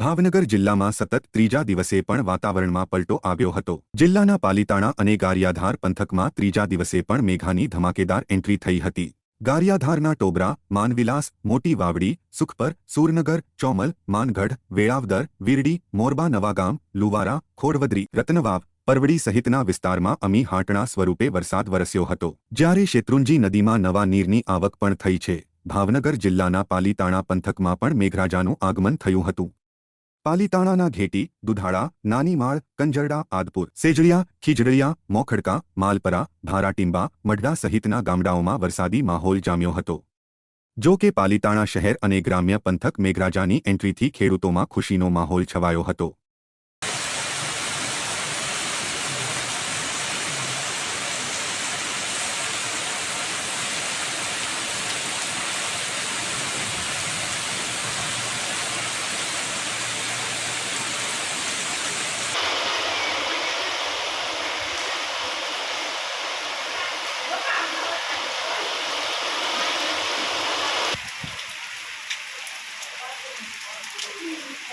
ભાવનગર જિલ્લામાં સતત ત્રીજા દિવસે પણ વાતાવરણમાં પલ્ટો આવ્યો હતો જિલ્લાના પાલીતાણા અને ગારિયાધાર પંથકમાં ત્રીજા દિવસે પણ મેઘાની ધમાકેદાર એન્ટ્રી થઈ હતી ગારિયાધારના ટોબરા માનવિલાસ મોટી વાવડી સુખપર સૂરનગર ચોમલ માનગઢ વેળાવદર વીરડી મોરબા નવાગામ લુવારા ખોડવદરી રત્નવાવ પરવડી સહિતના વિસ્તારમાં અમીહાટણા સ્વરૂપે વરસાદ વરસ્યો હતો જારે શેત્રુંજી નદીમાં નવા નીરની આવક પણ થઈ છે ભાવનગર જિલ્લાના પાલીતાણા પંથકમાં પણ મેઘરાજાનું આગમન થયું હતું પાલીતાણાના ઘેટી દુધાળા નાનીમાળ કંજરડા આદપુર સેજળિયા ખીજડીયા મોખડકા માલપરા ભારાટીંબા મઢડા સહિતના ગામડાઓમાં વરસાદી માહોલ જામ્યો હતો જો કે પાલીતાણા શહેર અને ગ્રામ્ય પંથક મેઘરાજાની એન્ટ્રીથી ખેડૂતોમાં ખુશીનો માહોલ છવાયો હતો